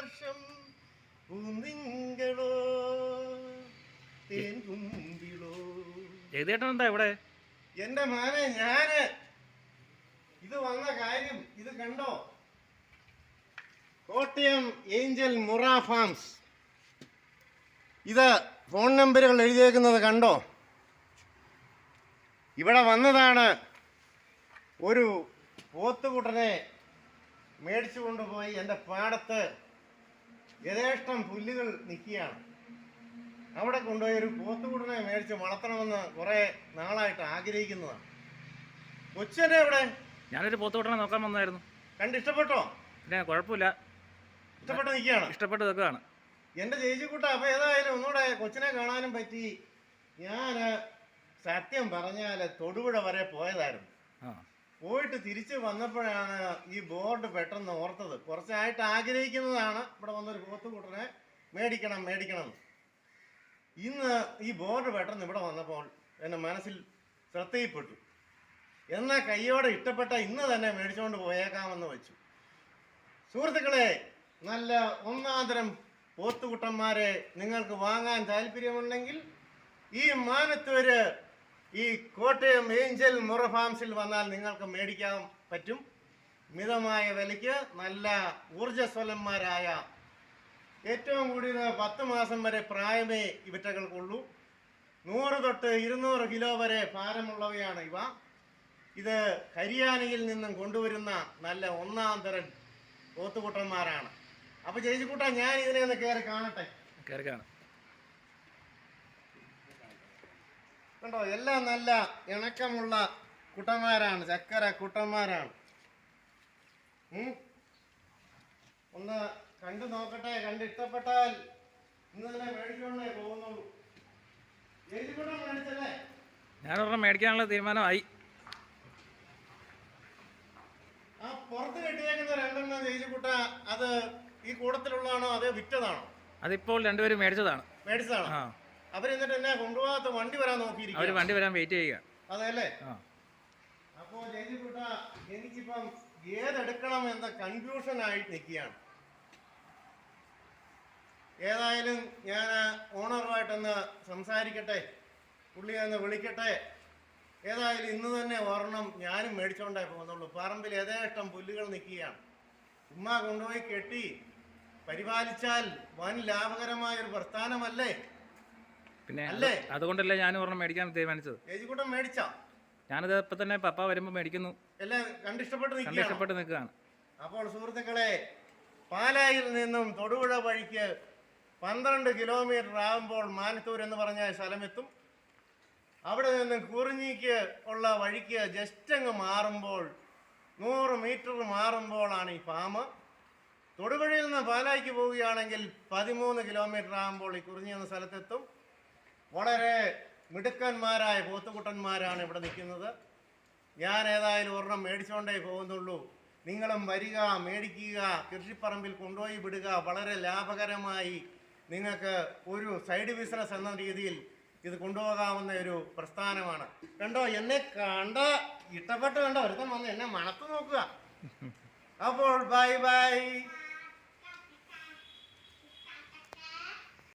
വർഷം പൂന്തിങ്കളോ തേൻ കുമ്പിളോ ജയതേട്ടൻ എന്താ ഇവിടെ? എന്റെ മാനെ ഞാൻ ഇത് വന്ന കാര്യം ഇത് കണ്ടോ? Kottayam angel Murrah farms. ഇത് ഫോൺ നമ്പറുകൾ എഴുതിയേക്കുന്നത് കണ്ടോ? ഇവിടെ വന്നതാണ് ഒരു പോത്തുകുട്ടനെ മേടിച്ചു കൊണ്ടുപോയി എന്റെ പാടത്ത് യഥേഷ്ടം പുല്ലുകൾ നിൽക്കുകയാണ്. അവിടെ കൊണ്ടുപോയി ഒരു പോത്തുകൂടനെ മേടിച്ച് വളർത്തണമെന്ന് കുറേ നാളായിട്ട് ആഗ്രഹിക്കുന്നതാണ്. കൊച്ചനെ എവിടെ? ഞാനൊരു പോത്തുകൂട്ടനെ നോക്കാൻ വന്നായിരുന്നു. കണ്ടിഷ്ടപ്പെട്ടോ പിന്നെ കുഴപ്പമില്ല. ഇഷ്ടപ്പെട്ട് നിൽക്കുകയാണ്? ഇഷ്ടപ്പെട്ട് നിൽക്കുകയാണ്. എന്റെ ചേച്ചിക്കുട്ട അപ്പൊ ഏതായാലും ഒന്നുകൂടെ കൊച്ചിനെ കാണാനും പറ്റി. ഞാൻ സത്യം പറഞ്ഞാൽ തൊടുപുഴ വരെ പോയതായിരുന്നു. ആ. പോയിട്ട് തിരിച്ച് വന്നപ്പോഴാണ് ഈ ബോർഡ് പെട്ടെന്ന് ഓർത്തത്. കുറച്ചായിട്ട് ആഗ്രഹിക്കുന്നതാണ്. ഇവിടെ വന്നൊരു പോത്തുകൂട്ടനെ മേടിക്കണം മേടിക്കണം. ഇന്ന് ഈ ബോർഡ് പെട്ടെന്ന് ഇവിടെ വന്നപ്പോൾ എന്റെ മനസ്സിൽ ശ്രദ്ധയിൽപ്പെട്ടു. എന്നാൽ കയ്യോടെ ഇഷ്ടപ്പെട്ട ഇന്ന് തന്നെ മേടിച്ചുകൊണ്ട് പോയേക്കാമെന്ന് വെച്ചു. സുഹൃത്തുക്കളെ നല്ല ഒന്നാന്തരം പോത്തുകുട്ടന്മാരെ നിങ്ങൾക്ക് വാങ്ങാൻ താല്പര്യമുണ്ടെങ്കിൽ ഈ മാനത്തൂര് ഈ കോട്ടയം ഏഞ്ചൽ മുറ ഫാംസിൽ വന്നാൽ നിങ്ങൾക്ക് മേടിക്കാൻ പറ്റും. മിതമായ വിലയ്ക്ക് നല്ല ഊർജസ്വലന്മാരായ ഏറ്റവും കൂടിയത് പത്ത് മാസം വരെ പ്രായമേ ഇവറ്റകൾക്കുള്ളൂ. നൂറ് തൊട്ട് ഇരുന്നൂറ് കിലോ വരെ ഭാരമുള്ളവയാണ് ഇവ. ഇത് ഹരിയാനയിൽ നിന്നും കൊണ്ടുവരുന്ന നല്ല ഒന്നാം തരം പോത്തുകുട്ടന്മാരാണ്. അപ്പൊ ചേച്ചിക്കൂട്ടാ ഞാൻ ഇതിനെ ഒന്ന് കയറി കാണട്ടെ. കയറി കാണാം. കണ്ടോ എല്ലാം നല്ല ഇണക്കമുള്ള കുട്ടന്മാരാണ് ചക്കര കുട്ടന്മാരാണ്. ഒന്ന് കണ്ടു നോക്കട്ടെ കണ്ട് ഇഷ്ടപ്പെട്ടാൽ ഇന്ന് തന്നെ മേടിച്ചോണ്ടേ പോകുന്നുള്ളൂ. ചേച്ചിക്കുട്ടൻ മേടിച്ചല്ലേ? ഞാനൊരെണ്ണം മേടിക്കാനുള്ള തീരുമാനമായി. ആ പുറത്ത് കെട്ടിയേക്കുന്ന രണ്ടെണ്ണം ചേച്ചിക്കുട്ട അത് ഈ കൂടത്തിലുള്ളതാണോ അതോ വിറ്റതാണോ? അതിപ്പോൾ രണ്ടുപേരും മേടിച്ചതാണ്. മേടിച്ചതാണോ? ആ. അവരെന്നിട്ട് എന്നെ കൊണ്ടുപോകാത്ത വണ്ടി വരാൻ അവർ നോക്കിയിരിക്കും വണ്ടി വരാൻ വെയിറ്റ് ചെയ്യുക. അതെല്ലേ അപ്പോ ജയിലിക്കുട്ട എനിക്കിപ്പം ഏതെടുക്കണം എന്ന കൺഫ്യൂഷൻ ആയിട്ട് നിൽക്കുകയാണ്. ഏതായാലും ഞാൻ ഓണറുമായിട്ടൊന്ന് സംസാരിക്കട്ടെ പുള്ളി ഒന്ന് വിളിക്കട്ടെ. ഏതായാലും ഇന്ന് തന്നെ ഒരെണ്ണം ഞാനും മേടിച്ചോണ്ടേ പോകുന്നുള്ളൂ. പറമ്പിൽ യഥേഷ്ടം പുല്ലുകൾ നിൽക്കുകയാണ്. ഉമ്മ കൊണ്ടുപോയി കെട്ടി പരിപാലിച്ചാൽ വൻ ലാഭകരമായ ഒരു പ്രസ്ഥാനമല്ലേ? പിന്നെ അല്ലേ? അതുകൊണ്ടല്ലേ ഞാൻ ഒരെണ്ണം മേടിക്കാൻ തീരുമാനിച്ചത്. ചേച്ചിക്കൂട്ടം മേടിച്ചാ? ഞാനത് ഇപ്പൊ തന്നെ പപ്പ വരുമ്പോ മേടിക്കുന്നു. എല്ലാം കണ്ടിഷ്ടപ്പെട്ട് നിൽക്കുകയാണ്. അപ്പോൾ സുഹൃത്തുക്കളെ പാലായിൽ നിന്നും തൊടുപുഴ വഴിക്ക് പന്ത്രണ്ട് കിലോമീറ്റർ ആകുമ്പോൾ മാനത്തൂർ എന്ന് പറഞ്ഞ സ്ഥലമെത്തും. അവിടെ നിന്ന് കുറിഞ്ഞിക്ക് ഉള്ള വഴിക്ക് ജസ്റ്റ് അങ്ങ് മാറുമ്പോൾ നൂറ് മീറ്റർ മാറുമ്പോഴാണ് ഈ ഫാം തൊടുപുഴയിൽ നിന്ന് പാലായിക്ക് പോവുകയാണെങ്കിൽ പതിമൂന്ന് കിലോമീറ്റർ ആകുമ്പോൾ ഈ കുറിഞ്ഞി എന്ന സ്ഥലത്തെത്തും. വളരെ മിടുക്കന്മാരായ പോത്തുകുട്ടന്മാരാണ് ഇവിടെ നിൽക്കുന്നത്. ഞാൻ ഏതായാലും ഒരെണ്ണം മേടിച്ചുകൊണ്ടേ പോകുന്നുള്ളൂ. നിങ്ങളും വരിക മേടിക്കുക കൃഷിപ്പറമ്പിൽ കൊണ്ടുപോയി വിടുക വളരെ ലാഭകരമായി നിങ്ങൾക്ക് ഒരു സൈഡ് ബിസിനസ് എന്ന രീതിയിൽ ഇത് കൊണ്ടുപോകാവുന്ന ഒരു പ്രസ്ഥാനമാണ്. കണ്ടോ എന്നെ കണ്ട ഇഷ്ടപ്പെട്ട് കണ്ടോ ഒരുത്തം വന്ന് എന്നെ മണത്ത് നോക്കുക. അപ്പോൾ ബൈ ബൈ.